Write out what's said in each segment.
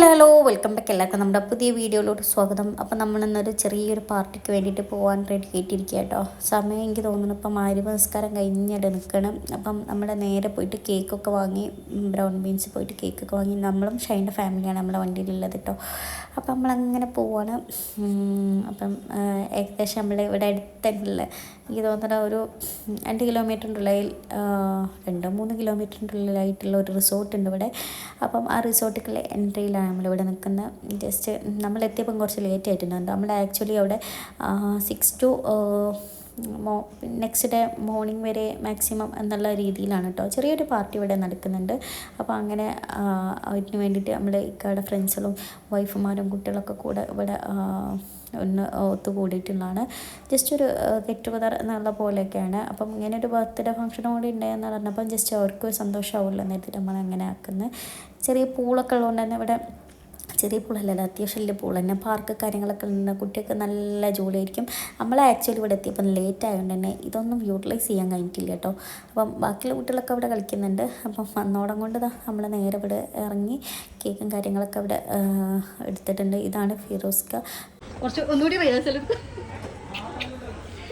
Hello hello welcome back എല്ലാവർക്കും. നമ്മുടെ പുതിയ വീഡിയോയിലോട്ട് സ്വാഗതം. അപ്പം നമ്മൾ ഇന്നൊരു ചെറിയൊരു പാർട്ടിക്ക് വേണ്ടിയിട്ട് പോകാൻ റെഡി ആയിട്ടിരിക്കുക കേട്ടോ. സമയം എനിക്ക് തോന്നുന്നു ഇപ്പം ആര്യ നമസ്കാരം കഴിഞ്ഞിട്ട് നിൽക്കണം. അപ്പം നമ്മൾ നേരെ പോയിട്ട് കേക്കൊക്കെ വാങ്ങി ബ്രൗൺ ബീൻസ് പോയിട്ട് കേക്കൊക്കെ വാങ്ങി നമ്മളും ഷൈന്റെ ഫാമിലിയാണ് നമ്മുടെ വണ്ടിയിലുള്ളത് കേട്ടോ. അപ്പം നമ്മളങ്ങനെ പോവാണ്. അപ്പം ഏകദേശം നമ്മൾ ഇവിടെ അടുത്തുള്ള എനിക്ക് തോന്നുന്നത് ഒരു രണ്ട് കിലോമീറ്ററിന്റെ ഉള്ളിൽ രണ്ടോ മൂന്ന് കിലോമീറ്ററിന്റെ ഉള്ളിലായിട്ടുള്ള ഒരു റിസോർട്ട് ഉണ്ട് ഇവിടെ. അപ്പം ആ റിസോർട്ടിലെ എൻട്രിയിലാണ് നമ്മളിവിടെ നിൽക്കുന്നത്. ജസ്റ്റ് നമ്മൾ എത്തിയപ്പം കുറച്ച് ലേറ്റ് ആയിട്ടുണ്ട്. നമ്മൾ ആക്ച്വലി അവിടെ സിക്സ് ടു മോ നെക്സ്റ്റ് ഡേ മോർണിംഗ് വരെ മാക്സിമം എന്നുള്ള രീതിയിലാണ് കേട്ടോ. ചെറിയൊരു പാർട്ടി ഇവിടെ നടക്കുന്നുണ്ട്. അപ്പോൾ അങ്ങനെ അതിന് വേണ്ടിയിട്ട് നമ്മൾ ഇക്കാടെ ഫ്രണ്ട്സുകളും വൈഫുമാരും കുട്ടികളൊക്കെ കൂടെ ഇവിടെ ഒന്ന് ഒത്തുകൂടിയിട്ടുള്ളതാണ്. ജസ്റ്റ് ഒരു ഗെറ്റ് ടുഗദർ എന്നുള്ള പോലെയൊക്കെയാണ്. അപ്പം ഇങ്ങനെ ഒരു ബർത്ത്ഡേ ഫംഗ്ഷൻ കൂടി ഉണ്ടായെന്ന് പറഞ്ഞപ്പം ജസ്റ്റ് അവർക്കൊരു സന്തോഷമാവുമല്ലോ നേരത്തെ നമ്മൾ അങ്ങനെ ആക്കുന്നത് ചെറിയ പൂളൊക്കെ ഉള്ളതുകൊണ്ട് തന്നെ ഇവിടെ ചെറിയ പൂളല്ലല്ലോ അത്യാവശ്യം വലിയ പൂൾ തന്നെ പാർക്ക് കാര്യങ്ങളൊക്കെ ഉണ്ട് കുട്ടിയൊക്കെ നല്ല ജോലിയായിരിക്കും. നമ്മൾ ആക്ച്വലി ഇവിടെ എത്തിയപ്പം ലേറ്റ് ആയതുകൊണ്ട് തന്നെ ഇതൊന്നും യൂട്ടിലൈസ് ചെയ്യാൻ കഴിഞ്ഞിട്ടില്ല കേട്ടോ. അപ്പം ബാക്കിയുള്ള കുട്ടികളൊക്കെ അവിടെ കളിക്കുന്നുണ്ട്. അപ്പം വന്നോടം കൊണ്ട് നമ്മൾ നേരെ ഇവിടെ ഇറങ്ങി കേക്കും കാര്യങ്ങളൊക്കെ അവിടെ എടുത്തിട്ടുണ്ട്. ഇതാണ് ഫിറോസ്ക. കുറച്ച് ഒന്നുകൂടി റിഹേഴ്സൽ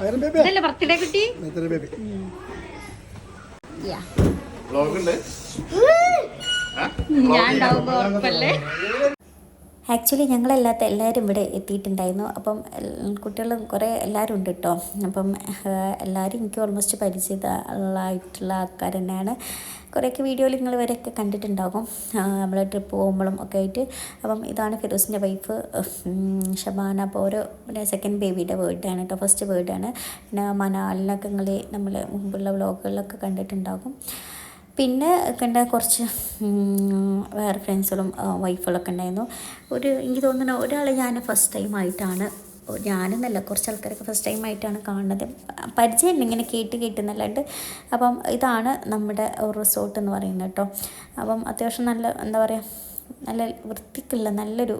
പകരം ബേബി ഇതല്ലേ ബർത്ത്ഡേ കുട്ടി? ഞാൻ ഉണ്ടാവുമ്പോ ഉറപ്പല്ലേ? ആക്ച്വലി ഞങ്ങളല്ലാത്ത എല്ലാവരും ഇവിടെ എത്തിയിട്ടുണ്ടായിരുന്നു. അപ്പം കുട്ടികളും കുറേ എല്ലാവരും ഉണ്ട് കേട്ടോ അപ്പം എല്ലാവരും എനിക്ക് ഓൾമോസ്റ്റ് പരിചിതമായിട്ടുള്ള ആൾക്കാർ തന്നെയാണ്. കുറേയൊക്കെ വീഡിയോയിൽ നിങ്ങൾ ഇവരൊക്കെ കണ്ടിട്ടുണ്ടാകും. നമ്മൾ ട്രിപ്പ് പോകുമ്പോഴും ഒക്കെ ആയിട്ട്. അപ്പം ഇതാണ് ഫിറോസിന്റെ വൈഫ് ഷബാന അപ്പോൾ ഓരോ സെക്കൻഡ് ബേബിയുടെ വേർഡാണ് കേട്ടോ ഫസ്റ്റ് വേർഡാണ് പിന്നെ മനാലിനൊക്കെ നിങ്ങൾ നമ്മൾ മുമ്പുള്ള വ്ളോഗുകളിലൊക്കെ കണ്ടിട്ടുണ്ടാകും. പിന്നെ കണ്ട കുറച്ച് വേറെ ഫ്രണ്ട്സുകളും വൈഫുകളൊക്കെ ഉണ്ടായിരുന്നു. ഒരു എനിക്ക് തോന്നുന്നു ഒരാൾ ഞാൻ ഫസ്റ്റ് ടൈം ആയിട്ടാണ് ഞാനെന്നല്ല കുറച്ച് ആൾക്കാരൊക്കെ ഫസ്റ്റ് ടൈം ആയിട്ടാണ് കാണുന്നത്. പരിചയമുണ്ട് ഇങ്ങനെ കേട്ട് കേട്ടെന്നല്ലാണ്ട് അപ്പം ഇതാണ് നമ്മുടെ റിസോർട്ട് എന്ന് പറയുന്നത് കേട്ടോ. അപ്പം അത്യാവശ്യം നല്ല എന്താ പറയുക നല്ല വൃത്തിക്കുള്ള നല്ലൊരു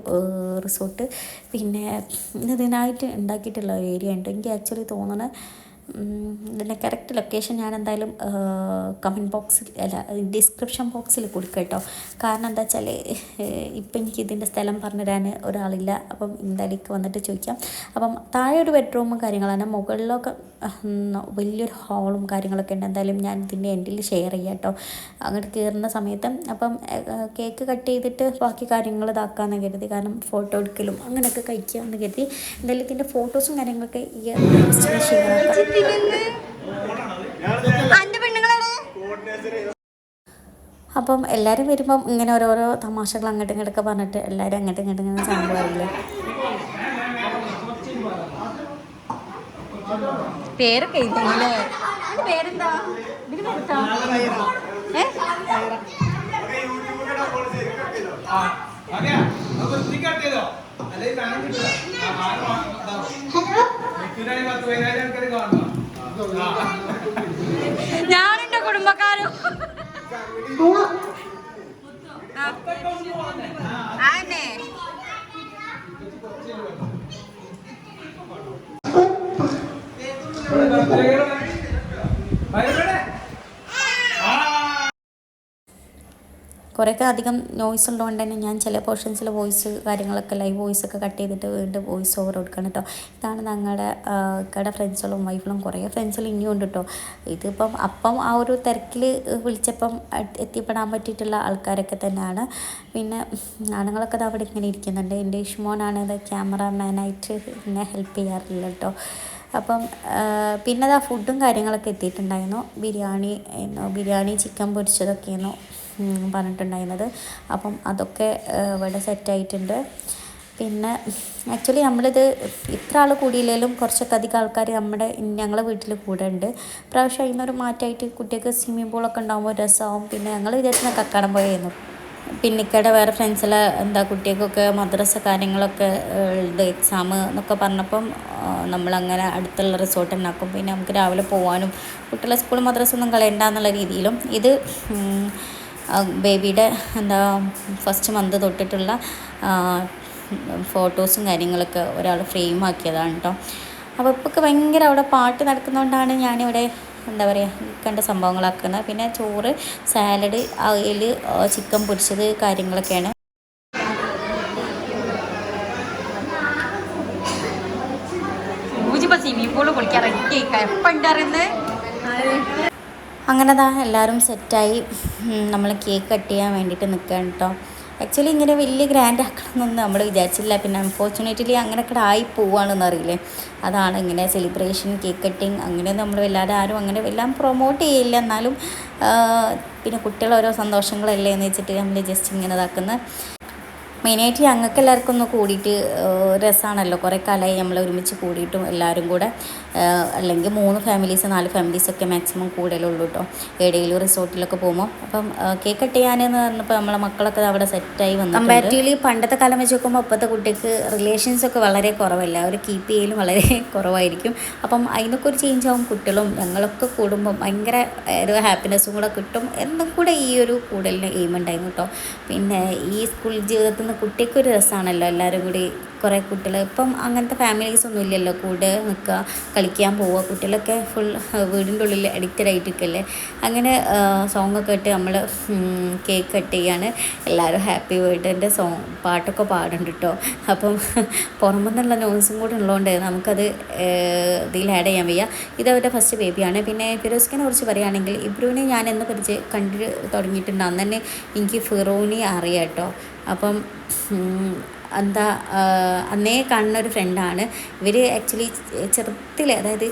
റിസോർട്ട് പിന്നെ ഇതിനായിട്ട് ഉണ്ടാക്കിയിട്ടുള്ള ഒരു ഏരിയ ഉണ്ട്. എനിക്ക് ആക്ച്വലി തോന്നുന്നത് ഇതിന്റെ കറക്റ്റ് ലൊക്കേഷൻ ഞാൻ എന്തായാലും കമന്റ് ബോക്സിൽ അല്ല ഡിസ്ക്രിപ്ഷൻ ബോക്സിൽ കൊടുക്കുക കേട്ടോ കാരണം എന്താ വെച്ചാൽ ഇപ്പം എനിക്ക് ഇതിന്റെ സ്ഥലം പറഞ്ഞു തരാൻ ഒരാളില്ല. അപ്പം എന്തായാലും വന്നിട്ട് ചോദിക്കാം. അപ്പം താഴെ ഒരു ബെഡ്റൂമും കാര്യങ്ങളാണ്. മുകളിലൊക്കെ വലിയൊരു ഹാളും കാര്യങ്ങളൊക്കെ ഉണ്ട്. എന്തായാലും ഞാൻ ഇതിന്റെ എൻഡിൽ ഷെയർ ചെയ്യാം കേട്ടോ അങ്ങോട്ട് കയറുന്ന സമയത്ത് അപ്പം കേക്ക് കട്ട് ചെയ്തിട്ട് ബാക്കി കാര്യങ്ങൾ ഇതാക്കാമെന്ന് കരുതി. കാരണം ഫോട്ടോ എടുക്കലും അങ്ങനെയൊക്കെ കഴിക്കാമെന്ന് കരുതി. എന്തായാലും ഇതിന്റെ ഫോട്ടോസും കാര്യങ്ങളൊക്കെ ഈ ഷെയർ ആക്കാം അപ്പം എല്ലാവരും വരുമ്പം ഇങ്ങനെ ഓരോരോ തമാശകൾ അങ്ങോട്ടും ഇങ്ങോട്ടൊക്കെ പറഞ്ഞിട്ട് എല്ലാവരും അങ്ങോട്ടും ഇങ്ങോട്ടും ഇങ്ങനെ പേരൊക്കെ എഴുതണല്ലേ പേരെന്താ? ഇതിന് പേരെന്താ? ഏ? ഞാനെന്റെ കുടുംബക്കാരും. കുറേയൊക്കെ അധികം നോയ്സ് ഉള്ളതുകൊണ്ട് തന്നെ ഞാൻ ചില പോർഷൻസിൽ വോയിസ് കാര്യങ്ങളൊക്കെ ലൈവ് വോയിസ് ഒക്കെ കട്ട് ചെയ്തിട്ട് വീണ്ടും വോയിസ് ഓവർ കൊടുക്കണം കേട്ടോ. ഇതാണ് ഞങ്ങളുടെ കട ഫ്രണ്ട്സുകളും വൈഫിലും കുറേ ഫ്രണ്ട്സുകൾ ഇനിയും ഉണ്ട് കേട്ടോ. ഇതിപ്പം അപ്പം ആ ഒരു തിരക്കിൽ വിളിച്ചപ്പം എത്തിപ്പെടാൻ പറ്റിയിട്ടുള്ള ആൾക്കാരൊക്കെ തന്നെയാണ്. പിന്നെ ആണുങ്ങളൊക്കെ അവിടെ ഇങ്ങനെ ഇരിക്കുന്നുണ്ട്. എന്റെ ഇഷ്മോനാണ് ഇത് ക്യാമറാമാനായിട്ട് എന്നെ ഹെൽപ്പ് ചെയ്യാറില്ല കേട്ടോ. അപ്പം പിന്നെ അതാ ഫുഡും കാര്യങ്ങളൊക്കെ എത്തിയിട്ടുണ്ടായിരുന്നു. ബിരിയാണി ബിരിയാണി ചിക്കൻ പൊരിച്ചതൊക്കെയായിരുന്നു. പറഞ്ഞിട്ടുണ്ടായിരുന്നത്. അപ്പം അതൊക്കെ ഇവിടെ സെറ്റായിട്ടുണ്ട് പിന്നെ ആക്ച്വലി നമ്മളിത് ഇത്ര ആൾ കൂടിയില്ലെങ്കിലും കുറച്ചൊക്കെ അധികം ആൾക്കാർ നമ്മുടെ ഞങ്ങളെ വീട്ടിൽ കൂടെ ഉണ്ട്. പ്രാവശ്യം അതിനൊരു മാറ്റമായിട്ട് കുട്ടികൾക്ക് സ്വിമ്മിംഗ് പൂളൊക്കെ ഉണ്ടാകുമ്പോൾ രസമാവും പിന്നെ ഞങ്ങൾ വിചാരിച്ചാൽ കക്കാടം പോയായിരുന്നു പിന്നിക്കടെ വേറെ ഫ്രണ്ട്സിലെ എന്താ കുട്ടികൾക്കൊക്കെ മദ്രസ കാര്യങ്ങളൊക്കെ ഇത് എക്സാം എന്നൊക്കെ പറഞ്ഞപ്പം നമ്മളങ്ങനെ അടുത്തുള്ള റിസോർട്ട് ഉണ്ടാക്കും. പിന്നെ നമുക്ക് രാവിലെ പോകാനും കുട്ടികളെ സ്കൂൾ മദ്രസ ഒന്നും കളയണ്ട എന്നുള്ള രീതിയിലും ഇത് ബേബിയുടെ എന്താ ഫസ്റ്റ് മന്ത് തൊട്ടിട്ടുള്ള ഫോട്ടോസും കാര്യങ്ങളൊക്കെ ഒരാൾ ഫ്രെയിം ആക്കിയതാണ് കേട്ടോ അപ്പോൾ ഇപ്പൊക്കെ ഭയങ്കര അവിടെ പാട്ട് നടക്കുന്നതുകൊണ്ടാണ് ഞാനിവിടെ എന്താ പറയുക കണ്ട സംഭവങ്ങളാക്കുന്നത്. പിന്നെ ചോറ് സാലഡ് അയിൽ ചിക്കൻ പൊരിച്ചത് കാര്യങ്ങളൊക്കെയാണ്. സ്വിമ്മിംഗ് പൂൾ കുളിക്കാൻ ഇറങ്ങി എപ്പം അങ്ങനെ താ എല്ലാവരും സെറ്റായി. നമ്മൾ കേക്ക് കട്ട് ചെയ്യാൻ വേണ്ടിയിട്ട് നിൽക്കുകയാണ് കേട്ടോ ആക്ച്വലി ഇങ്ങനെ വലിയ ഗ്രാൻഡ് ആക്കണമെന്നൊന്നും നമ്മൾ വിചാരിച്ചില്ല പിന്നെ അൺഫോർച്ചുനേറ്റ്ലി അങ്ങനെയൊക്കെ ആയി പോവുകയാണെന്ന് അറിയില്ലേ? അതാണ് ഇങ്ങനെ സെലിബ്രേഷൻ കേക്ക് കട്ടിങ് അങ്ങനെ നമ്മൾ വല്ലാതെ ആരും അങ്ങനെ എല്ലാം പ്രൊമോട്ട് ചെയ്യില്ല. എന്നാലും പിന്നെ കുട്ടികൾ ഓരോ സന്തോഷങ്ങളല്ലേ എന്ന് വെച്ചിട്ട് നമ്മൾ ജസ്റ്റ് ഇങ്ങനെ ഇതാക്കുന്നത് മെയിനായിട്ട് ഞങ്ങൾക്ക് എല്ലാവർക്കും ഒന്ന് കൂടിയിട്ട് രസമാണല്ലോ കുറേ കാലമായി നമ്മൾ ഒരുമിച്ച് കൂടിയിട്ടും എല്ലാവരും കൂടെ അല്ലെങ്കിൽ മൂന്ന് ഫാമിലീസ് നാല് ഫാമിലീസൊക്കെ മാക്സിമം കൂടുതലുള്ളൂ കേട്ടോ ഏടെങ്കിലും റിസോർട്ടിലൊക്കെ പോകുമ്പോൾ അപ്പം കേക്ക് കട്ട് ചെയ്യാനെന്ന് പറഞ്ഞപ്പോൾ നമ്മളെ മക്കളൊക്കെ അവിടെ സെറ്റായി വന്നു കമ്പാരിറ്റീവ്ലി പണ്ടത്തെ കാലം വെച്ച് നോക്കുമ്പോൾ ഇപ്പോഴത്തെ കുട്ടിക്ക് റിലേഷൻസ് ഒക്കെ വളരെ കുറവല്ല. അവർ കീപ്പ് ചെയ്യലും വളരെ കുറവായിരിക്കും. അപ്പം അതിനൊക്കെ ഒരു ചേഞ്ച് ആവും കുട്ടികളും ഞങ്ങളൊക്കെ കൂടുമ്പോൾ ഭയങ്കര ഒരു ഹാപ്പിനെസ്സും കൂടെ കിട്ടും. എന്നും കൂടെ ഈ ഒരു കൂടലിന് എയിം ഉണ്ടായിരുന്നു കേട്ടോ പിന്നെ ഈ സ്കൂൾ ജീവിതത്തിൽ നിന്ന് കുട്ടിക്കൊരു രസമാണല്ലോ എല്ലാവരും കൂടി കുറേ കുട്ടികൾ ഇപ്പം അങ്ങനത്തെ ഫാമിലീസ് ഒന്നും ഇല്ലല്ലോ. കൂടെ നിൽക്കുക കളിക്കാൻ പോവുക കുട്ടികളൊക്കെ ഫുൾ വീടിന്റെ ഉള്ളിൽ അഡിക്റ്റഡ് ആയിട്ടിരിക്കല്ലേ. അങ്ങനെ സോങ് ഒക്കെ ഇട്ട് നമ്മൾ കേക്ക് കട്ട് ചെയ്യാണ്. എല്ലാവരും ഹാപ്പി ബർത്ത്ഡേന്റെ സോങ് പാട്ടൊക്കെ പാടുന്നുണ്ട് കേട്ടോ അപ്പം പുറമെ നിന്നുള്ള നോയ്സും കൂടെ ഉള്ളതുകൊണ്ട് നമുക്കത് ഇതിൽ ആഡ് ചെയ്യാൻ വയ്യ. ഇത് അവരുടെ ഫസ്റ്റ് ബേബിയാണ് പിന്നെ ഫിറോസ്ഖിനെ കുറിച്ച് പറയുകയാണെങ്കിൽ ഇബ്രുവിനെ ഞാൻ എന്ന് പരിചയം കണ്ടു തുടങ്ങിയിട്ടുണ്ട്. അന്ന് തന്നെ എനിക്ക് ഫിറോനെ അറിയാം കേട്ടോ അപ്പം എന്താ അന്നേ കാണുന്ന ഒരു ഫ്രണ്ടാണ്. ഇവർ ആക്ച്വലി ചെറുത്തിൽ അതായത്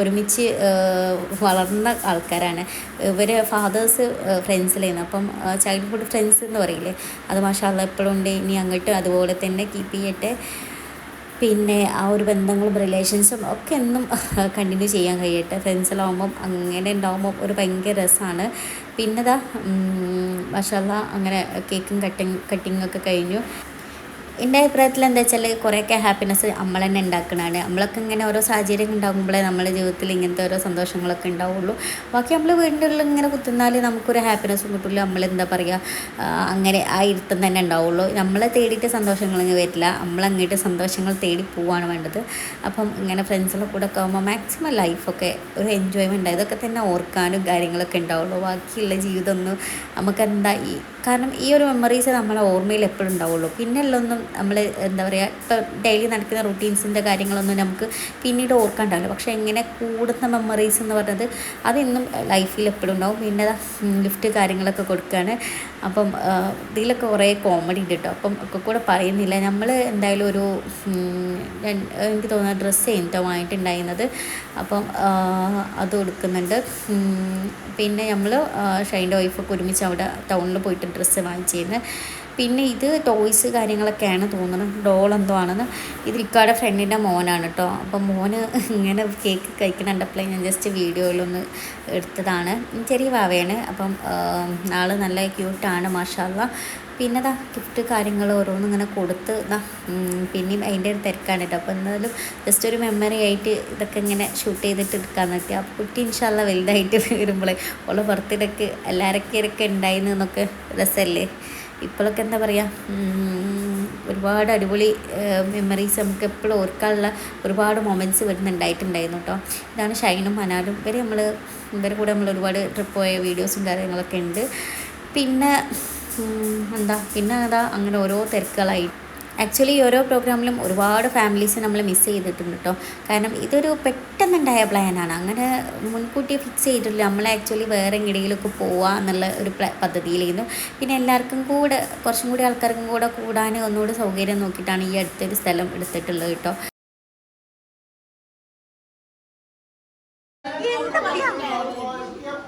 ഒരുമിച്ച് വളർന്ന ആൾക്കാരാണ്. ഇവർ ഫാദേഴ്സ് ഫ്രണ്ട്സിലായിരുന്നു അപ്പം ചൈൽഡ്ഹുഡ് ഫ്രണ്ട്സ് എന്ന് പറയില്ലേ? അത് മാഷാ എപ്പോഴും ഉണ്ട്. ഇനി അങ്ങോട്ട് അതുപോലെ തന്നെ കീപ്പ് ചെയ്യട്ടെ. പിന്നെ ആ ഒരു ബന്ധങ്ങളും റിലേഷൻസും ഒക്കെ എന്നും കണ്ടിന്യൂ ചെയ്യാൻ കഴിയട്ടെ. ഫ്രണ്ട്സിലാവുമ്പം അങ്ങനെ ഉണ്ടാകുമ്പോൾ ഒരു ഭയങ്കര രസമാണ് പിന്നെതാ മഷാല അങ്ങനെ കേക്കും കട്ടിങ് കട്ടിങ്ങൊക്കെ കഴിഞ്ഞു. എന്റെ അഭിപ്രായത്തിൽ എന്താ വെച്ചാൽ കുറേയൊക്കെ ഹാപ്പിനെസ് നമ്മൾ തന്നെ ഉണ്ടാക്കണതാണ് നമ്മളൊക്കെ ഇങ്ങനെ ഓരോ സാഹചര്യം ഉണ്ടാകുമ്പോഴേ നമ്മുടെ ജീവിതത്തിൽ ഇങ്ങനത്തെ ഓരോ സന്തോഷങ്ങളൊക്കെ ഉണ്ടാവുള്ളൂ ബാക്കി നമ്മൾ വീടിന്റെ ഉള്ളിൽ ഇങ്ങനെ കുത്തുന്നാൽ നമുക്കൊരു ഹാപ്പിനെസ്സും കിട്ടില്ല നമ്മൾ എന്താ പറയുക അങ്ങനെ ആ ഇരുത്തം തന്നെ ഉണ്ടാവുള്ളൂ നമ്മളെ തേടിയിട്ട് സന്തോഷങ്ങളൊന്നും വരില്ല. നമ്മളങ്ങോട്ട് സന്തോഷങ്ങൾ തേടി പോവാണ് വേണ്ടത്. അപ്പം ഇങ്ങനെ ഫ്രണ്ട്സിന്റെ കൂടെ ഒക്കെ ആകുമ്പോൾ മാക്സിമം ലൈഫൊക്കെ ഒരു എൻജോയ്മെന്റ് ഇതൊക്കെ തന്നെ ഓർക്കാനും കാര്യങ്ങളൊക്കെ ഉണ്ടാവുള്ളൂ ബാക്കിയുള്ള ജീവിതമൊന്നും നമുക്കെന്താ ഈ കാരണം ഈ ഒരു മെമ്മറീസ് നമ്മളെ ഓർമ്മയിൽ എപ്പോഴും ഉണ്ടാവുള്ളൂ പിന്നെ ഉള്ളൊന്നും നമ്മൾ എന്താ പറയുക ഇപ്പോൾ ഡെയിലി നടക്കുന്ന റുട്ടീൻസിന്റെ കാര്യങ്ങളൊന്നും നമുക്ക് പിന്നീട് ഓർക്കാണ്ടാവില്ല. പക്ഷേ എങ്ങനെ കൂടുന്ന മെമ്മറീസ് എന്ന് പറഞ്ഞത് അതിന്നും ലൈഫിൽ എപ്പോഴും ഉണ്ടാവും. പിന്നെ ഗിഫ്റ്റ് കാര്യങ്ങളൊക്കെ കൊടുക്കുകയാണ് അപ്പം ഇതിലൊക്കെ കുറേ കോമഡി ഉണ്ട് കേട്ടോ അപ്പം ഒക്കെ കൂടെ പറയുന്നില്ല. നമ്മൾ എന്തായാലും ഒരു എനിക്ക് തോന്നുന്ന ഡ്രസ്സ് എന്തോ വാങ്ങിയിട്ടുണ്ടായിരുന്നത്. അപ്പം അത് കൊടുക്കുന്നുണ്ട്. പിന്നെ നമ്മൾ ഷൈന്റെ വൈഫൊക്കെ ഒരുമിച്ച് അവിടെ ടൗണിൽ പോയിട്ട് ഡ്രസ്സ് വാങ്ങിച്ചിരുന്നു. പിന്നെ ഇത് ടോയ്സ് കാര്യങ്ങളൊക്കെയാണ് തോന്നുന്നത്. ഡോൾ എന്തോ ആണെന്ന്. ഇത് ഇക്കാടെ ഫ്രണ്ടിന്റെ മോനാണ് കേട്ടോ അപ്പം മോന് ഇങ്ങനെ കേക്ക് കണ്ടപ്പോൾ ഞാൻ ജസ്റ്റ് വീഡിയോയിലൊന്ന് എടുത്തതാണ്. ചെറിയ വാവയാണ്. അപ്പം ആൾ നല്ല ക്യൂട്ടാണ് മാഷാല്ല പിന്നെ ഇതാ ഗിഫ്റ്റ് കാര്യങ്ങൾ ഓരോന്നും ഇങ്ങനെ കൊടുത്ത് ഇതാ പിന്നെയും അതിന്റെ ഒരു തിരക്കാണ് കേട്ടോ അപ്പോൾ എന്തായാലും ജസ്റ്റ് ഒരു മെമ്മറി ആയിട്ട് ഇതൊക്കെ ഇങ്ങനെ ഷൂട്ട് ചെയ്തിട്ട് എടുക്കാൻ നോക്കി ആ കുട്ടി ഇൻഷാല്ല വലുതായിട്ട് വരുമ്പോഴേ ഓളെ ബർത്ത്ഡേക്ക് എല്ലാവരൊക്കെ ഉണ്ടായിരുന്നു എന്നൊക്കെ രസമല്ലേ ഇപ്പോഴൊക്കെ എന്താ പറയുക ഒരുപാട് അടിപൊളി മെമ്മറീസ് നമുക്ക് എപ്പോഴും ഓർക്കാനുള്ള ഒരുപാട് മൊമെന്റ്സ് വരുന്നുണ്ടായിട്ടുണ്ടായിരുന്നു കേട്ടോ ഇതാണ് ഷൈനും മനാലും ഇവർ നമ്മൾ ഇവരെ കൂടെ നമ്മൾ ഒരുപാട് ട്രിപ്പ് പോയ വീഡിയോസും കാര്യങ്ങളൊക്കെ ഉണ്ട്. പിന്നെ എന്താ പിന്നെ അതാ അങ്ങനെ ഓരോ തിരക്കുകളായി. ആക്ച്വലി ഓരോ പ്രോഗ്രാമിലും ഒരുപാട് ഫാമിലീസ് നമ്മൾ മിസ് ചെയ്തിട്ടുണ്ട് കേട്ടോ കാരണം ഇതൊരു പെട്ടെന്നുണ്ടായ പ്ലാനാണ് അങ്ങനെ മുൻകൂട്ടി ഫിക്സ് ചെയ്തിട്ടില്ല. നമ്മൾ ആക്ച്വലി വേറെ എങ്ങനെയൊക്കെ പോവുക എന്നുള്ള ഒരു പദ്ധതിയിലായിരുന്നു. പിന്നെ എല്ലാവർക്കും കൂടെ കുറച്ചും കൂടി ആൾക്കാർക്കും കൂടെ കൂടാൻ ഒന്നുകൂടി സൗകര്യം നോക്കിയിട്ടാണ് ഈ അടുത്തൊരു സ്ഥലം എടുത്തിട്ടുള്ളത് കേട്ടോ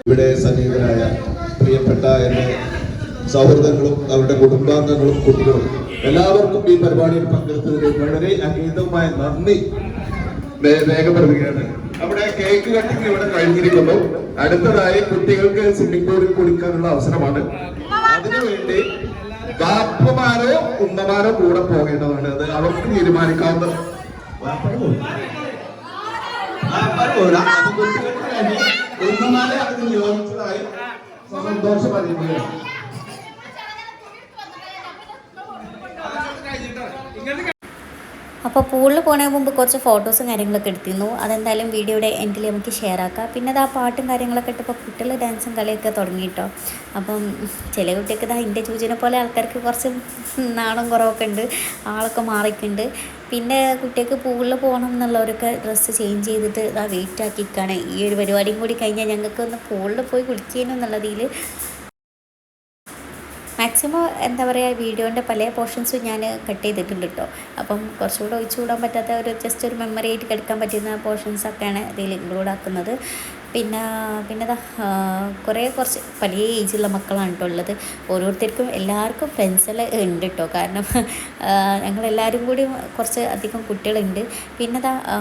ഇവിടെ സന്നിഹിതരായ പ്രിയപ്പെട്ട എന്റെ സൗഹൃദങ്ങളും അവരുടെ കുടുംബാംഗങ്ങളും കുട്ടികളും എല്ലാവർക്കും ഈ പരിപാടിയിൽ പങ്കെടുത്തതിന് വളരെ അഗീതമായ നന്ദി. രേഖപ്പെടുത്തുകയാണ് അവിടെ കേക്ക് കട്ടിങ് ഇവിടെ കഴിഞ്ഞിരിക്കുന്നു. അടുത്തതായി കുട്ടികൾക്ക് സ്വിമ്മിംഗ് പൂളിൽ കുളിക്കാനുള്ള അവസരമാണ്. അതിനുവേണ്ടി ബാപ്പമാരോ ഉമ്മമാരോ കൂടെ പോകേണ്ടതാണ്. അത് അവർക്ക് തീരുമാനിക്കാവുന്ന ഉമ്മമാരെ? അത് നിയോഗിച്ചതായി സന്തോഷം അറിയിക്കുകയാണ് അപ്പോൾ പൂളിൽ പോണതിന് മുമ്പ് കുറച്ച് ഫോട്ടോസും കാര്യങ്ങളൊക്കെ എടുത്തിരുന്നു. അതെന്തായാലും വീഡിയോയുടെ എൻഡിൽ നമുക്ക് ഷെയർ ആക്കാം. പിന്നെ അത് ആ പാട്ടും കാര്യങ്ങളൊക്കെ ഇട്ടപ്പോൾ കുട്ടികൾ ഡാൻസും കളിയൊക്കെ തുടങ്ങി കേട്ടോ അപ്പം ചില കുട്ടികൾക്ക് ഇതാ എന്റെ ചൂചിനെ പോലെ ആൾക്കാർക്ക് കുറച്ച് നാണം കുറവൊക്കെ ഉണ്ട്. ആളൊക്കെ മാറിയിട്ടുണ്ട്. പിന്നെ കുട്ടികൾക്ക് പൂളിൽ പോകണം എന്നുള്ളവരൊക്കെ ഡ്രസ്സ് ചേഞ്ച് ചെയ്തിട്ട് ഇതാ വെയിറ്റ് ആക്കിക്കാണ് ഈ ഒരു പരിപാടിയും കൂടി കഴിഞ്ഞാൽ ഞങ്ങൾക്ക് ഒന്ന് പൂളിൽ പോയി കുളിക്കാനും എന്നുള്ളതിൽ മാക്സിമം എന്താ പറയുക വീഡിയോന്റെ പല പോർഷൻസും ഞാൻ കട്ട് ചെയ്തിട്ടുണ്ട് കേട്ടോ. അപ്പം കുറച്ചുകൂടെ ഒഴിച്ചുകൂടാൻ പറ്റാത്ത ഒരു ജസ്റ്റ് ഒരു മെമ്മറി ആയിട്ട് കിടക്കാൻ പറ്റുന്ന പോർഷൻസൊക്കെയാണ് ഇതിൽ ഇൻക്ലൂഡ് ആക്കുന്നത്. പിന്നെ പിന്നെ കുറേ കുറച്ച് പല ഏജുള്ള മക്കളാണ് കേട്ടോ ഉള്ളത്. ഓരോരുത്തർക്കും എല്ലാവർക്കും പെൻസിൽ ഉണ്ട് കേട്ടോ. കാരണം ഞങ്ങളെല്ലാവരും കൂടി കുറച്ച് അധികം കുട്ടികളുണ്ട്. പിന്നെ ആ,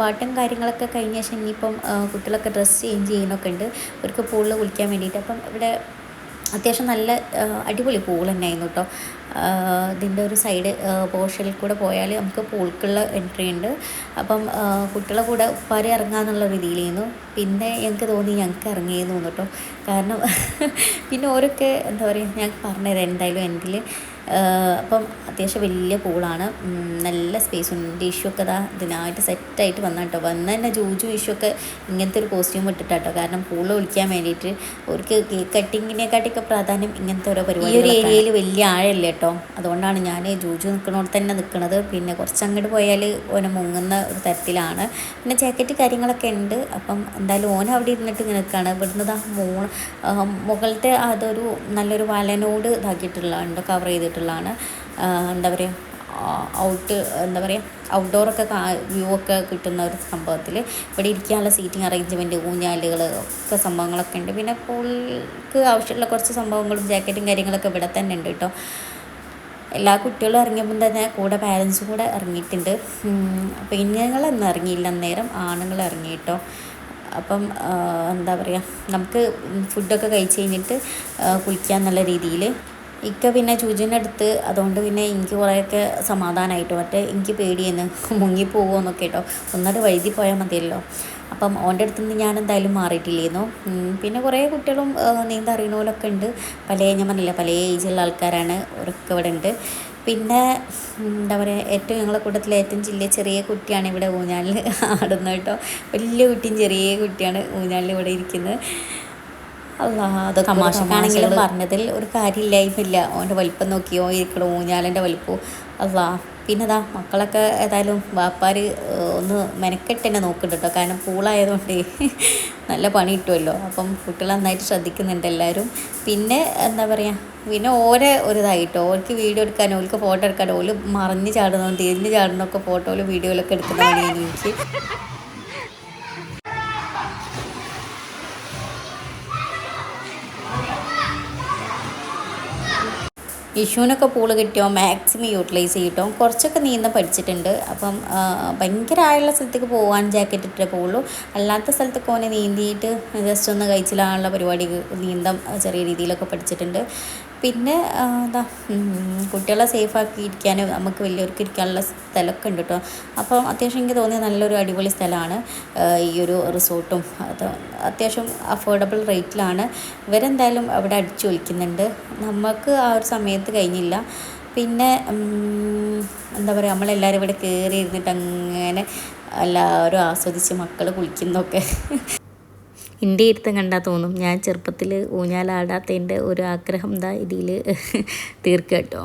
പാട്ടും കാര്യങ്ങളൊക്കെ കഴിഞ്ഞ ശേഷം ഇനിയിപ്പം കുട്ടികളൊക്കെ ഡ്രസ്സ് ചേഞ്ച് ചെയ്യുന്നൊക്കെ ഉണ്ട്. അവർക്ക് പൂളിൽ കുളിക്കാൻ വേണ്ടിയിട്ട്. അപ്പം ഇവിടെ അത്യാവശ്യം നല്ല അടിപൊളി പൂൾ തന്നെയായിരുന്നു കേട്ടോ ഇതിന്റെ ഒരു സൈഡ് പോർഷനിൽ കൂടെ പോയാൽ നമുക്ക് പൂൾക്കുള്ള എൻട്രി ഉണ്ട്. അപ്പം കുട്ടികളെ കൂടെ ഉപ്പാരി ഇറങ്ങാന്നുള്ള രീതിയിലായിരുന്നു. പിന്നെ ഞങ്ങൾക്ക് തോന്നി ഞങ്ങൾക്ക് ഇറങ്ങിയെന്ന് തോന്നു കേട്ടോ കാരണം പിന്നെ ഓരൊക്കെ എന്താ പറയുക ഞാൻ പറഞ്ഞുതരാം എന്തായാലും എൻഡിൽ അപ്പം അത്യാവശ്യം വലിയ പൂളാണ്. നല്ല സ്പേസ് ഉണ്ട്. ഇഷ്യൂ ഒക്കെ ഇതാ ഇതിനായിട്ട് സെറ്റായിട്ട് വന്ന കേട്ടോ വന്ന തന്നെ ജൂജു ഇഷ്യൂ ഒക്കെ ഇങ്ങനത്തെ ഒരു കോസ്റ്റ്യൂം ഇട്ടിട്ടാട്ടോ. കാരണം പൂൾ ഒളിക്കാൻ വേണ്ടിയിട്ട് അവർക്ക് കേക്ക് കട്ടിങ്ങിനെക്കാട്ടിയൊക്കെ പ്രാധാന്യം ഇങ്ങനത്തെ ഓരോ പരിപാടി ഈ ഒരു ഏരിയയിൽ വലിയ ആഴമില്ല കേട്ടോ അതുകൊണ്ടാണ് ഞാൻ ജൂജു നിൽക്കണോട് തന്നെ നിൽക്കുന്നത് പിന്നെ കുറച്ച് അങ്ങോട്ട് പോയാൽ ഓനെ മുങ്ങുന്ന ഒരു തരത്തിലാണ്. പിന്നെ ജാക്കറ്റ് കാര്യങ്ങളൊക്കെ ഉണ്ട്. അപ്പം എന്തായാലും ഓൻ അവിടെ ഇരുന്നിട്ട് ഇങ്ങനെ നിൽക്കുകയാണ് ഇവിടുന്ന് ദാ മൂ മുകളിലത്തെ അതൊരു നല്ലൊരു വലനോട് ഇതാക്കിയിട്ടുള്ളതാണ് കവർ ചെയ്തിട്ടുള്ളതാണ് എന്താ പറയുക ഔട്ട് എന്താ പറയുക ഔട്ട്ഡോറൊക്കെ വ്യൂ ഒക്കെ കിട്ടുന്ന ഒരു സംഭവത്തിൽ ഇവിടെ ഇരിക്കാനുള്ള സീറ്റിംഗ് അറേഞ്ച്മെന്റ് ഊഞ്ഞാലുകൾ ഒക്കെ സംഭവങ്ങളൊക്കെ ഉണ്ട്. പിന്നെ പൂൾക്ക് ആവശ്യമുള്ള കുറച്ച് സംഭവങ്ങളും ജാക്കറ്റും കാര്യങ്ങളൊക്കെ ഇവിടെ തന്നെ ഉണ്ട് കേട്ടോ. എല്ലാ കുട്ടികളും ഇറങ്ങിയപ്പം തന്നെ കൂടെ പാരൻസും കൂടെ ഇറങ്ങിയിട്ടുണ്ട്. പെണ്ണുങ്ങളൊന്നും ഇറങ്ങിയില്ല അന്നേരം ആണുങ്ങൾ ഇറങ്ങി കേട്ടോ. അപ്പം എന്താ പറയുക നമുക്ക് ഫുഡൊക്കെ കഴിച്ച് കഴിഞ്ഞിട്ട് കുളിക്കാന്നുള്ള രീതിയിൽ ഇക്ക പിന്നെ അടുത്ത് അതുകൊണ്ട് പിന്നെ എനിക്ക് കുറേയൊക്കെ സമാധാനമായിട്ടോ മറ്റേ എനിക്ക് പേടിയെന്ന് മുങ്ങിപ്പോകുമോ എന്നൊക്കെ കേട്ടോ ഒന്നത് വഴുതി പോയാൽ മതിയല്ലോ. അപ്പം ഓന്റെ അടുത്ത് നിന്ന് ഞാൻ എന്തായാലും മാറിയിട്ടില്ലായിരുന്നു പിന്നെ കുറേ കുട്ടികളും നീന്ത നീന്താൻ അറിയണോലൊക്കെ ഉണ്ട്. പല ഞാൻ പറഞ്ഞില്ല പല ഏജിലുള്ള ആൾക്കാരാണ് അവരൊക്കെ ഇവിടെ ഉണ്ട്. പിന്നെ എന്താ പറയുക ഏറ്റവും ഞങ്ങളെ കൂട്ടത്തിൽ ഏറ്റവും ചെറിയ ചെറിയ കുട്ടിയാണ് ഇവിടെ ഊഞ്ഞാലിൽ ആടുന്നത് കേട്ടോ. വലിയ കുട്ടിയും ചെറിയ കുട്ടിയാണ് ഊഞ്ഞാലിൽ ഇവിടെ ഇരിക്കുന്നത്. തമാശക്കാണെങ്കിലും പറഞ്ഞതിൽ ഒരു കാര്യമില്ലായ്മില്ല ഓന്റെ വലിപ്പം നോക്കിയോ ഇരിക്കണം ഊഞ്ഞാലിന്റെ വലിപ്പവും അല്ലാ പിന്നെ അതാ മക്കളൊക്കെ ഏതായാലും വാപ്പാർ ഒന്ന് മെനക്കെട്ട് തന്നെ നോക്കുന്നുണ്ട് കേട്ടോ കാരണം പൂളായതുകൊണ്ട് നല്ല പണി കിട്ടുമല്ലോ അപ്പം കുട്ടികൾ നന്നായിട്ട് ശ്രദ്ധിക്കുന്നുണ്ട് എല്ലാവരും. പിന്നെ എന്താ പറയുക പിന്നെ ഓരോ ഒരു ഇതായിട്ടോ. ഓർക്ക് വീഡിയോ എടുക്കാനോ ഓർക്ക് ഫോട്ടോ എടുക്കാനോ ഓൽ മറിഞ്ഞ് ചാടുന്നോ തിരിഞ്ഞ് ചാടുന്നൊക്കെ ഫോട്ടോയിലും വീഡിയോയിലൊക്കെ എടുക്കുന്ന പണിയാണ് എനിക്ക്. ഇഷുവിനൊക്കെ പൂൾ കിട്ടിയോ? മാക്സിമം യൂട്ടിലൈസ് ചെയ്യട്ടോ കുറച്ചൊക്കെ നീന്തം പഠിച്ചിട്ടുണ്ട്. അപ്പം ഭയങ്കര ആയുള്ള സ്ഥലത്തേക്ക് പോകാൻ ജാക്കറ്റ് ഇട്ടേ പോകുള്ളൂ അല്ലാത്ത സ്ഥലത്തൊക്കെ ഓനെ നീന്തിയിട്ട് ജസ്റ്റ് ഒന്ന് കഴിച്ചിലാനുള്ള പരിപാടി നീന്തം ചെറിയ രീതിയിലൊക്കെ പഠിച്ചിട്ടുണ്ട്. പിന്നെ എന്താ കുട്ടികളെ സേഫാക്കി ഇരിക്കാനും നമുക്ക് വലിയവർക്ക് ഇരിക്കാനുള്ള സ്ഥലമൊക്കെ ഉണ്ട് കേട്ടോ അപ്പം അത്യാവശ്യം എനിക്ക് തോന്നിയ നല്ലൊരു അടിപൊളി സ്ഥലമാണ്. ഈ ഒരു റിസോർട്ടും. അത് അത്യാവശ്യം അഫോർഡബിൾ റേറ്റിലാണ് ഇവരെന്തായാലും അവിടെ അടിച്ചു ഒലിക്കുന്നുണ്ട് നമുക്ക് ആ ഒരു സമയത്ത് കഴിഞ്ഞില്ല. പിന്നെ എന്താ പറയുക നമ്മളെല്ലാവരും ഇവിടെ കയറി ഇരുന്നിട്ട് അങ്ങനെ എല്ലാവരും ആസ്വദിച്ച് മക്കൾ കുളിക്കുന്നൊക്കെ. എന്റെ ഇരുത്തം കണ്ടാൽ തോന്നും. ഞാൻ ചെറുപ്പത്തിൽ ഊഞ്ഞാലാടാത്തതിന്റെ ഒരു ആഗ്രഹം ദാ ഇതിൽ തീർക്കുക കേട്ടോ.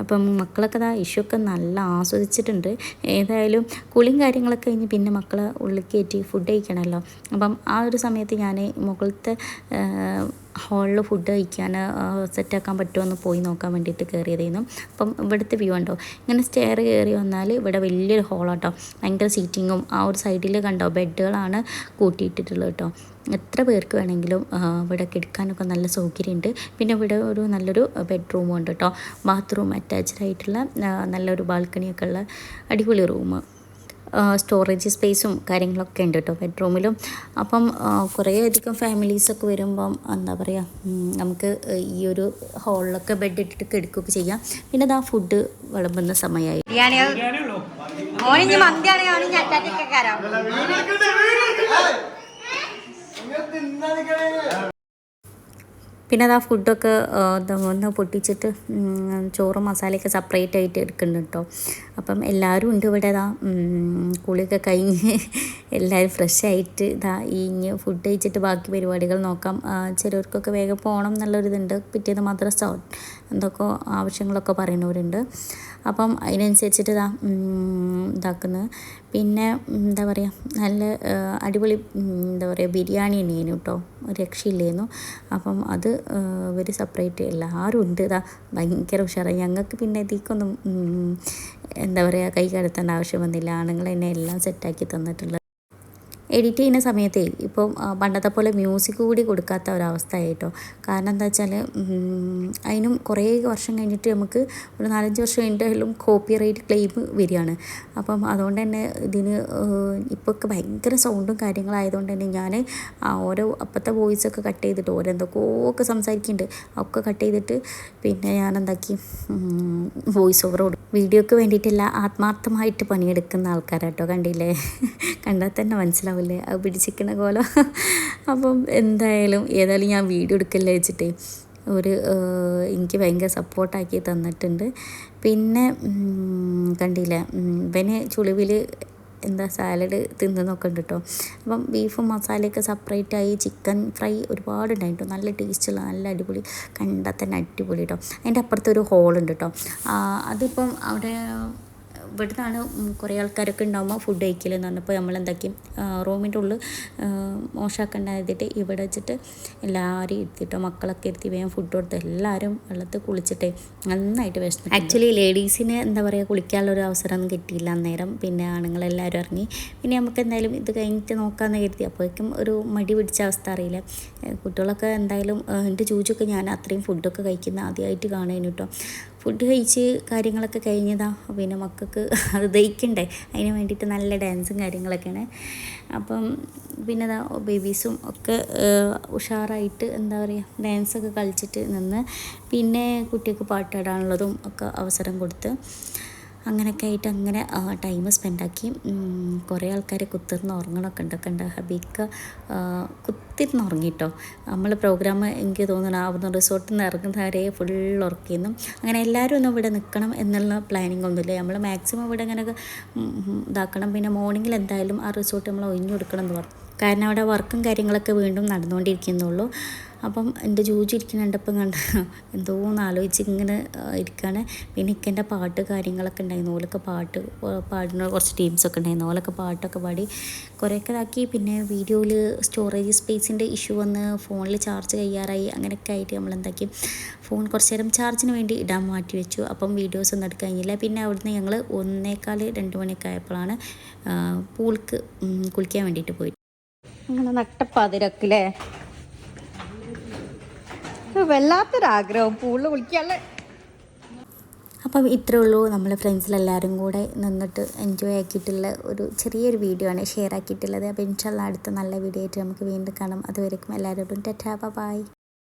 അപ്പം മക്കളൊക്കെ ദാ ഇഷ്യൂക്കെ നല്ല ആസ്വദിച്ചിട്ടുണ്ട്. ഏതായാലും കുളിയും കാര്യങ്ങളൊക്കെ കഴിഞ്ഞ് പിന്നെ മക്കളെ ഉള്ളിൽ കയറ്റി ഫുഡ് കഴിക്കണമല്ലോ. അപ്പം ആ ഒരു സമയത്ത് ഞാൻ മുകളിലത്തെ ഹാളിൽ ഫുഡ് കഴിക്കാൻ സെറ്റാക്കാൻ പറ്റുമെന്ന് പോയി നോക്കാൻ വേണ്ടിയിട്ട് കയറിയതായിരുന്നു. അപ്പം ഇവിടുത്തെ വ്യൂ ഉണ്ടോ ഇങ്ങനെ സ്റ്റെയർ കയറി വന്നാൽ ഇവിടെ വലിയൊരു ഹോളാട്ടോ ഭയങ്കര സീറ്റിങ്ങും ആ ഒരു സൈഡിൽ കണ്ടോ? ബെഡുകളാണ് കൂട്ടിയിട്ടിട്ടുള്ളത് കേട്ടോ. എത്ര പേർക്ക് വേണമെങ്കിലും ആ, ഇവിടെ കിടക്കാനൊക്കെ നല്ല സൗകര്യമുണ്ട്. പിന്നെ ഇവിടെ ഒരു നല്ലൊരു ബെഡ്റൂമും ഉണ്ട് കേട്ടോ ബാത്റൂം അറ്റാച്ച്ഡ് ആയിട്ടുള്ള നല്ലൊരു ബാൽക്കണിയൊക്കെ ഉള്ള അടിപൊളി റൂം സ്റ്റോറേജ് സ്പേസും കാര്യങ്ങളൊക്കെ ഉണ്ട് കേട്ടോ ബെഡ്റൂമിലും അപ്പം ആ, കുറേ അധികം ഫാമിലീസൊക്കെ വരുമ്പം എന്താ പറയുക നമുക്ക് ഈ ഒരു ഹാളിലൊക്കെ ബെഡ് ഇട്ടിട്ട് കിടക്കുകയൊക്കെ ചെയ്യാം. പിന്നെ ഇതാ ഫുഡ് വിളമ്പുന്ന സമയമായി ബിരിയാണി പിന്നെ അത് ആ ഫുഡൊക്കെ ഒന്ന് പൊട്ടിച്ചിട്ട് ചോറ് മസാലയൊക്കെ സെപ്പറേറ്റ് ആയിട്ട് എടുക്കുന്നുണ്ട് കേട്ടോ അപ്പം എല്ലാവരും ഉണ്ട് ഇവിടെ ഇതാ കുളിയൊക്കെ കഴിഞ്ഞ് എല്ലാവരും ഫ്രഷ് ആയിട്ട് ഇതാ ഇനി ഫുഡ് കഴിച്ചിട്ട് ബാക്കി പരിപാടികൾ നോക്കാം. ചിലർക്കൊക്കെ വേഗം പോകണം എന്നുള്ളൊരിതുണ്ട് പിറ്റേന്ന് മദ്രസ എന്തൊക്കെ ആവശ്യങ്ങളൊക്കെ പറയുന്നവരുണ്ട്. അപ്പം അതിനനുസരിച്ചിട്ട് ഇതാ ഇതാക്കുന്നത് പിന്നെ എന്താ പറയുക നല്ല അടിപൊളി എന്താ പറയുക ബിരിയാണി ഉണ്ടായിരുന്നു കേട്ടോ. ഒരു രക്ഷയില്ലായിരുന്നു. അപ്പം അത് ഇവർ സെപ്പറേറ്റ് എല്ലാവരും ഉണ്ട്. ഇതാ ഭയങ്കര ഉഷാറായി. ഞങ്ങൾക്ക് പിന്നെ ഇതിക്കൊന്നും എന്താ പറയുക കൈ കടത്തേണ്ട ആവശ്യം വന്നില്ല. ആണുങ്ങൾ എന്നെ എല്ലാം സെറ്റാക്കി തന്നിട്ടുള്ളത്. എഡിറ്റ് ചെയ്യുന്ന സമയത്തേ ഇപ്പം ആ, പണ്ടത്തെ പോലെ മ്യൂസിക് കൂടി കൊടുക്കാത്ത ഒരവസ്ഥ ആയിട്ടോ കാരണം എന്താ വെച്ചാൽ അതിനും കുറേ വർഷം കഴിഞ്ഞിട്ട് നമുക്ക് ഒരു നാലഞ്ച് വർഷം കഴിഞ്ഞിട്ടായാലും കോപ്പി റൈറ്റ് ക്ലെയിം വരികയാണ്. അപ്പം അതുകൊണ്ട് തന്നെ ഇതിന് ഇപ്പോൾ ഒക്കെ ഭയങ്കര സൗണ്ടും കാര്യങ്ങളായതുകൊണ്ട് തന്നെ ഞാൻ ഓരോ അപ്പത്തെ വോയിസൊക്കെ കട്ട് ചെയ്തിട്ട് ഓരോ എന്തൊക്കെയോ ഒക്കെ സംസാരിക്കുന്നുണ്ട് ഒക്കെ കട്ട് ചെയ്തിട്ട് പിന്നെ ഞാൻ എന്താക്കി വോയിസ് ഓവർ കൊടുക്കും. വീഡിയോക്ക് വേണ്ടിയിട്ടില്ല ആത്മാർത്ഥമായിട്ട് പണിയെടുക്കുന്ന ആൾക്കാരാട്ടോ കണ്ടില്ലേ? കണ്ടാൽ തന്നെ മനസ്സിലാവില്ലേ അത് പിടിച്ചിരിക്കണ കോലം അപ്പം എന്തായാലും ഏതായാലും ഞാൻ വീഡിയോ എടുക്കല്ലേ വെച്ചിട്ടേ. ഒരു എനിക്ക് ഭയങ്കര സപ്പോർട്ടാക്കി തന്നിട്ടുണ്ട്. പിന്നെ കണ്ടില്ല? ഇവന് ചുളിവിൽ എന്താ സാലഡ് തിന്നുന്നൊക്കെ ഉണ്ട് കേട്ടോ അപ്പം ബീഫും മസാലയൊക്കെ സെപ്പറേറ്റ് ആയി ചിക്കൻ ഫ്രൈ ഒരുപാട് ഉണ്ടായിട്ടോ നല്ല ടേസ്റ്റുള്ള നല്ല അടിപൊളി. കണ്ടാൽ തന്നെ അടിപൊളി കേട്ടോ അതിന്റെ അപ്പുറത്തൊരു ഹോളുണ്ട് കേട്ടോ അതിപ്പം അവിടെ ഇവിടുന്നാണ് കുറേ ആൾക്കാരൊക്കെ ഉണ്ടാകുമ്പോൾ ഫുഡ് കഴിക്കലെന്ന് പറഞ്ഞപ്പോൾ നമ്മൾ എന്താക്കി റൂമിന്റെ ഉള്ളിൽ മോശമാക്കണ്ട ഇവിടെ വെച്ചിട്ട് എല്ലാവരും ഇരുത്തിട്ടോ മക്കളൊക്കെ ഇരുത്തി വേഗം ഫുഡ് കൊടുത്ത് എല്ലാവരും വെള്ളത്തിൽ കുളിച്ചിട്ടേ നന്നായിട്ട് വിശന്നു ആക്ച്വലി ലേഡീസിന് എന്താ പറയുക കുളിക്കാനുള്ള ഒരു അവസരമൊന്നും കിട്ടിയില്ല അന്നേരം. പിന്നെ ആണുങ്ങളെല്ലാവരും ഇറങ്ങി. പിന്നെ നമുക്ക് എന്തായാലും ഇത് കഴിഞ്ഞിട്ട് നോക്കാമെന്ന് കരുതി. അപ്പോഴേക്കും ഒരു മടി പിടിച്ച അവസ്ഥ അറിയില്ല. കുട്ടികളൊക്കെ എന്തായാലും എന്റെ ചൂച്ചൊക്കെ ഞാൻ അത്രയും ഫുഡൊക്കെ കഴിക്കുന്ന ആദ്യമായിട്ട് കാണുകയും കേട്ടോ. ഫുഡ് കഴിച്ച് കാര്യങ്ങളൊക്കെ കഴിഞ്ഞതാ. പിന്നെ മക്കൾക്ക് അത് ദഹിക്കണ്ടേ. അതിന് വേണ്ടിയിട്ട് നല്ല ഡാൻസും കാര്യങ്ങളൊക്കെയാണ്. അപ്പം പിന്നെ ഇതാ ബേബീസും ഒക്കെ ഉഷാറായിട്ട് എന്താ പറയുക ഡാൻസൊക്കെ കളിച്ചിട്ട് നിന്ന് പിന്നെ കുട്ടിക്ക് പാട്ടിടാനുള്ളതും ഒക്കെ അവസരം കൊടുത്ത് അങ്ങനെയൊക്കെ ആയിട്ട് അങ്ങനെ ടൈം സ്പെൻഡാക്കി കുറേ ആൾക്കാർ കുത്തിർന്ന് ഉറങ്ങണമൊക്കെ ഉണ്ടൊക്കെ ഉണ്ട് ഹബീക്ക കുത്തിരുന്ന് ഉറങ്ങിട്ടോ. നമ്മൾ പ്രോഗ്രാം എനിക്ക് തോന്നുന്നു അവിടുന്ന് റിസോർട്ടിൽ നിന്ന് ഇറങ്ങുന്നവരെ ഫുൾ ഉറക്കിയിരുന്നു അങ്ങനെ എല്ലാവരും ഒന്നും ഇവിടെ നിൽക്കണം എന്നുള്ള പ്ലാനിങ് ഒന്നുമില്ല നമ്മൾ മാക്സിമം ഇവിടെ ഉം, ഇതാക്കണം. പിന്നെ മോർണിംഗിൽ എന്തായാലും ആ റിസോർട്ട് നമ്മൾ ഒഴിഞ്ഞു കൊടുക്കണം എന്ന് പറഞ്ഞു. കാരണം അവിടെ വർക്കും കാര്യങ്ങളൊക്കെ വീണ്ടും നടന്നുകൊണ്ടിരിക്കുന്നുള്ളൂ. അപ്പം എന്റെ ജൂജി ഇരിക്കുന്നുണ്ടപ്പം കണ്ട എന്തോ ആലോചിച്ച് ഇങ്ങനെ ഇരിക്കുകയാണ് പിന്നെ ഇക്കന്റെ പാട്ട് കാര്യങ്ങളൊക്കെ ഉണ്ടായിരുന്നു. ഓലൊക്കെ പാട്ട് പാടുന്ന കുറച്ച് ടീംസൊക്കെ ഉണ്ടായിരുന്നു. ഓലൊക്കെ പാട്ടൊക്കെ പാടി കുറേയൊക്കെ ഇതാക്കി. പിന്നെ വീഡിയോയിൽ സ്റ്റോറേജ് സ്പേസിന്റെ ഇഷ്യൂ വന്ന് ഫോണിൽ ചാർജ് കയ്യാറായി. അങ്ങനെയൊക്കെ ആയിട്ട് നമ്മൾ എന്താക്കി. ഫോൺ കുറച്ച് നേരം ചാർജിന് വേണ്ടി ഇടാൻ മാറ്റി വെച്ചു. അപ്പം വീഡിയോസ് ഒന്നും എടുക്കാൻ കഴിഞ്ഞില്ല. പിന്നെ അവിടുന്ന് ഞങ്ങൾ ഒന്നേക്കാൽ രണ്ട് മണിയൊക്കെ ആയപ്പോഴാണ് പൂൾക്ക് കുളിക്കാൻ വേണ്ടിയിട്ട് പോയിട്ട് അങ്ങനെ നട്ടപ്പാതിരക്കില്ലേ വല്ലാത്തൊരാഗ്രഹം. പൂൾ കുളിക്കാനുള്ള അപ്പം ഇത്രേ ഉള്ളൂ. നമ്മൾ ഫ്രണ്ട്സിലെല്ലാവരും കൂടെ നിന്നിട്ട് എൻജോയ് ആക്കിയിട്ടുള്ള ഒരു ചെറിയൊരു വീഡിയോ ആണ് ഷെയർ ആക്കിയിട്ടുള്ളത്. അപ്പോൾ ഇൻഷാല്ല അടുത്ത നല്ല വീഡിയോ ആയിട്ട് നമുക്ക് വീണ്ടും കാണാം. അതുവരേക്കും എല്ലാവരോടും ടാറ്റാ ബൈ